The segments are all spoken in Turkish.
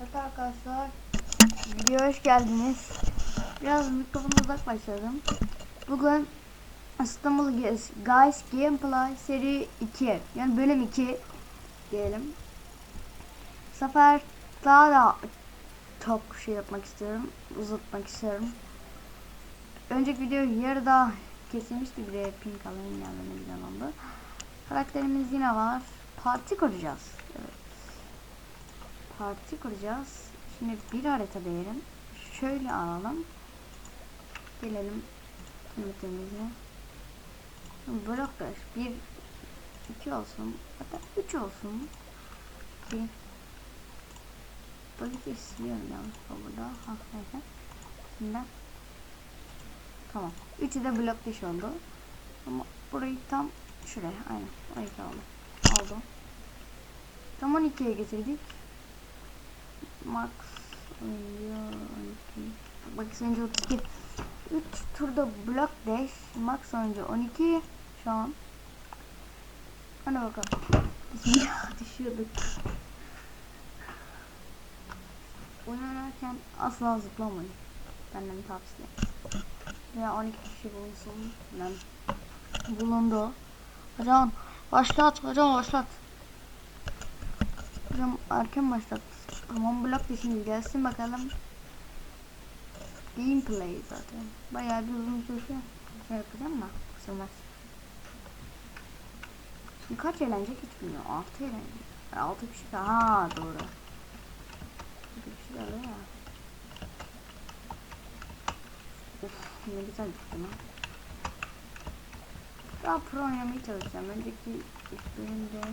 Evet arkadaşlar. Videoya hoş geldiniz. Biraz mikrofonu uzak başladım. Bugün İstanbul Guys Guys Gameplay seri 2 yani bölüm 2 diyelim. Bu sefer daha da çok şey yapmak istiyorum. Uzatmak istiyorum. Önceki video yarıda kesilmişti bir de pink alayım yani ne güzel oldu. Karakterimiz yine var. Parti kuracağız. Evet. Parti kuracağız. Şimdi bir harita diyelim. Şöyle alalım. Gelelim limitimize. Blok. Bir, iki olsun. Hatta üç olsun. İki. Böyle bir siliyorum yanlışlıkla burada. Ha neyse. Şimdi. Tamam. Üçü de blok diş oldu. Ama burayı tam şuraya. Aynen. 12 oldu. Oldu. Tam 12'ye getirdik. Max oynuyor 12. Max oyuncu 32. 3 turda block dash. Max oyuncu 12. Şu an. Hadi bakalım. Bismillah düşüyorduk. Oynarken asla zıplamayın. Benden tavsiye. Veya 12 kişi bulunsun. Ben bulundu. Hocam başlat hocam başlat. Hocam erken başlat. Tamam blok dışında gelsin bakalım. Gameplay zaten. Bayağı bir uzun sürüyor. Şey yapacağım ama sürmez. Şimdi kaç eğlenecek hiç bilmiyorum. 6 eğlenecek. 6 kişi daha. Ha doğru. 6 kişi öyle ya. Of ne güzel gitti lan. Daha pro oynamayı çalışacağım. Önceki bölümde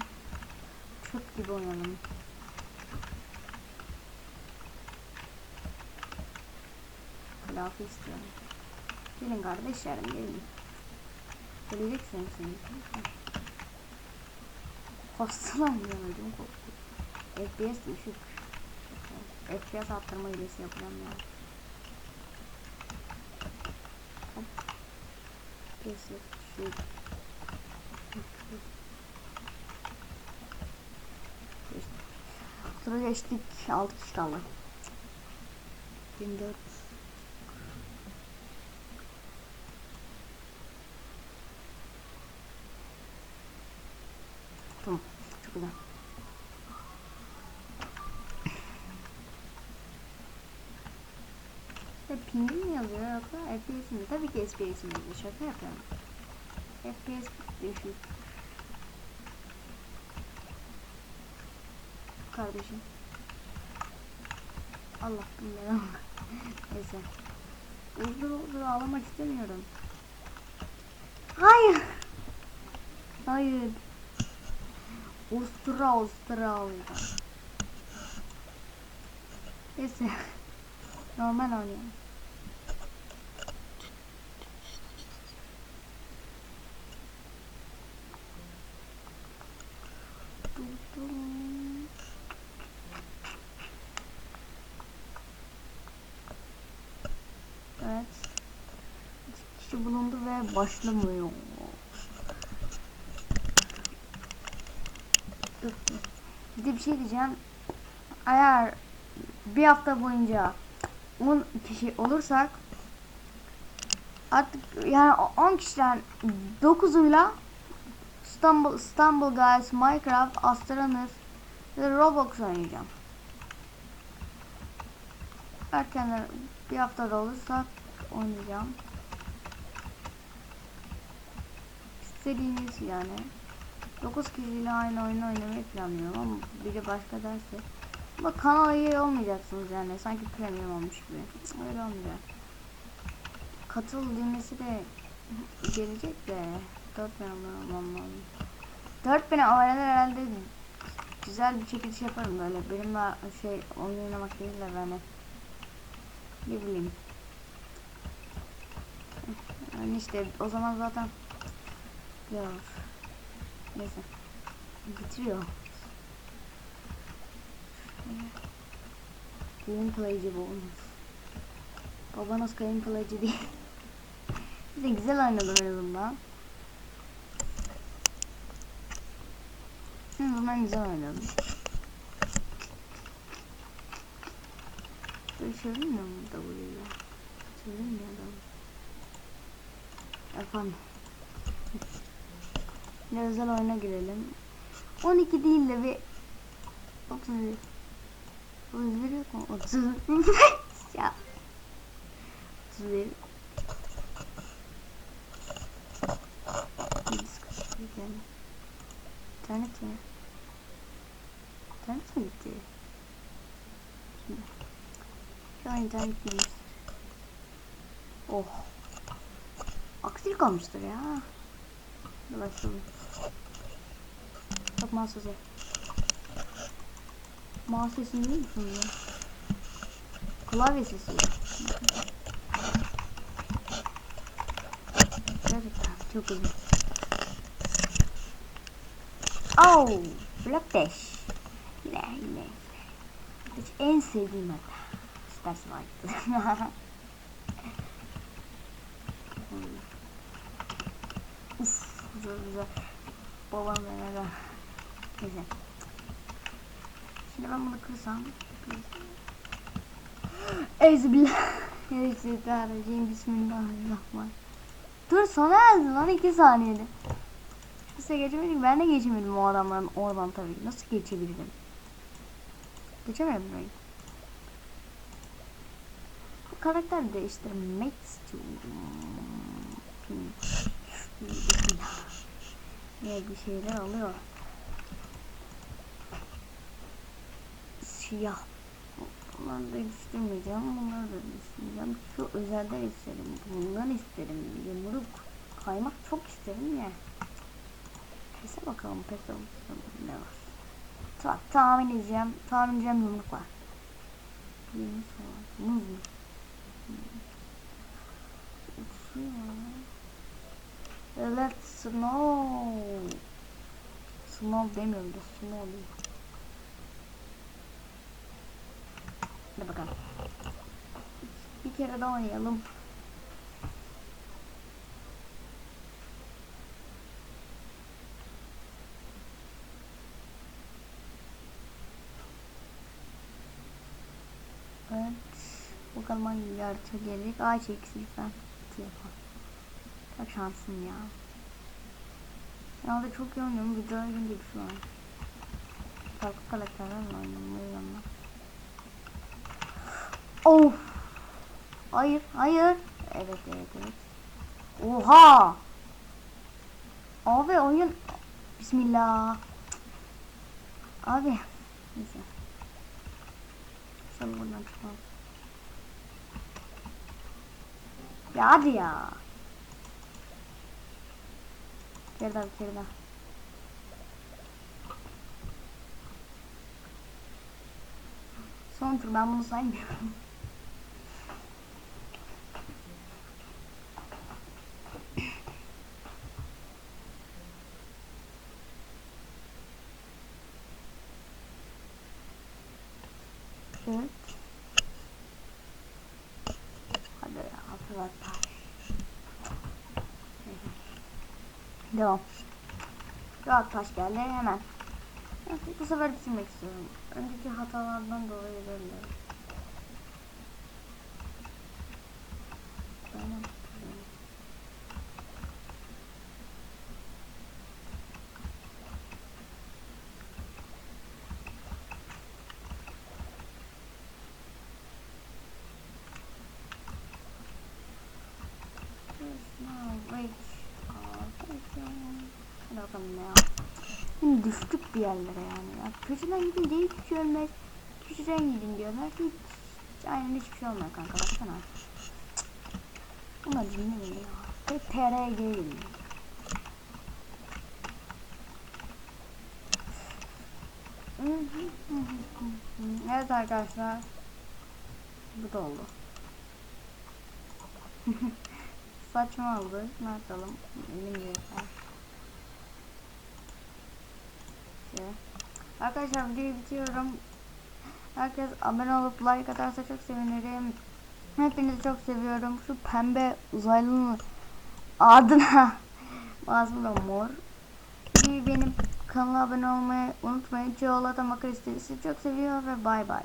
çöp gibi oynadım. Lafı istiyorum. Gelin kardeşlerim gelin. Geleceksiniz şimdi. Hastalan yemedim korktum. FPS düşük. FPS arttırma hilesi yapacağım ya. FPS düşük. Tura geçtik. 6 kişi kaldı. 24 Tamam. Çok güzel. İşte pingin mi yazıyor yoksa FPS mi? Tabii ki FPS mi yazıyor. Şaka yapıyorum. FPS düşük. Kardeşim. Allah bilmiyorum. Neyse. Uzun uzun ağlamak istemiyorum. Hayır. Hayır. Ustura oyunda. Neyse. Normal oynayalım. Evet. İki kişi bulundu ve başlamıyor. Dur. Bir de bir şey diyeceğim. Eğer bir hafta boyunca 10 kişi olursak artık yani 10 kişiden 9'uyla İstanbul, İstanbul Guys, Minecraft, Astronos ve Roblox oynayacağım. Erken bir haftada olursak oynayacağım. İstediğiniz yani. 9 kişiyle aynı oyunu oynamayı planlıyorum ama biri başka derse. Ama kanala üye olmayacaksınız yani sanki premium olmuş gibi. Öyle olmayacak. Katıl düğmesi de gelecek de 4000 olmam lazım. 4000 öğrenir herhalde güzel bir çekiliş yaparım böyle. Benimle şey oynamak değil de yani ne bileyim. Yani işte o zaman zaten ya neyse bitiriyor. Gameplayci bu olmaz. Babanız gameplayci değil. Bize güzel oynadım en azından. En azından güzel oynadım. Şöyle çevirmiyor mu W'yle? Çevirmiyor da. Efendim. Yine özel oyuna girelim. 12 değil de bir 31. 31 yok mu? 30. ya. 31. İnternet mi? İnternet mi gitti? Şimdi. Şu an internet değil. Oh. Aksilik olmuştur ya. Başlayalım. Çok mouse sesi. Mouse sesini musunuz ya? Klavye sesi. Gerçekten çok uzun. Oh, Black Dash. Yine yine. Hiç en sevdiğim hatta. İstersen vardı. Uf, güzel güzel. Babam bana Neyse. Şimdi ben bunu kırsam. Ezbillah. Euzubillahirrahmanirrahim. Bismillahirrahmanirrahim. Dur sona erdi lan 2 saniyede. Size geçemedik. Ben de geçemedim o adamların oradan tabii. Nasıl geçebilirim? Geçemedim burayı. Bu karakter değiştirmek istiyorum. Ne bir şeyler oluyor. Siyah. Bunları da değiştirmeyeceğim. Bunları da değiştirmeyeceğim. Şu özelden isterim. Bundan isterim. Yumruk. Kaymak çok isterim ya. Neyse bakalım pek de ne var. Tamam tahmin edeceğim. Tahmin edeceğim yumruk var. Muz mu? Evet snow. Snow demiyorum da snow diyor. Hadi bakalım. Bir kere daha oynayalım. Evet. Bakalım hangi yarıça gelecek. Ay çeksin lütfen. Yapalım. Çok şansım ya. Da çok iyi oynuyorum. Videoya gibi şu an. Farklı karakterlerle oynuyorum. O yüzden Of. Hayır, hayır. Evet, evet, evet. Oha! Abi oyun Bismillah. Abi. Neyse. Sen buradan çıkalım. Ya hadi ya. Bir daha bir. Son tur ben bunu saymıyorum. Evet. Hadi ya arkadaşlar. Devam. Rahat taş geldi hemen. Bu sefer bitirmek istiyorum. Önceki hatalardan dolayı özür dilerim. Bakalım ya. Şimdi düştük bir yerlere yani. Ya, köşeden gidince hiç şey olmaz. Köşeden gidin diyorlar. Hiç, hiç aynen hiçbir şey olmuyor kanka baksana. Bunlar mi ya? Tek TR'ye gelin. Evet arkadaşlar. Bu da oldu. Saçma oldu. Ne yapalım? Yeter. Şey. Arkadaşlar videoyu bitiriyorum. Herkes abone olup like atarsa çok sevinirim. Hepinizi çok seviyorum. Şu pembe uzaylının adına ağzımda mor. Benim kanala abone olmayı unutmayın. Çoğu Makar istedisi çok seviyor ve bay bay.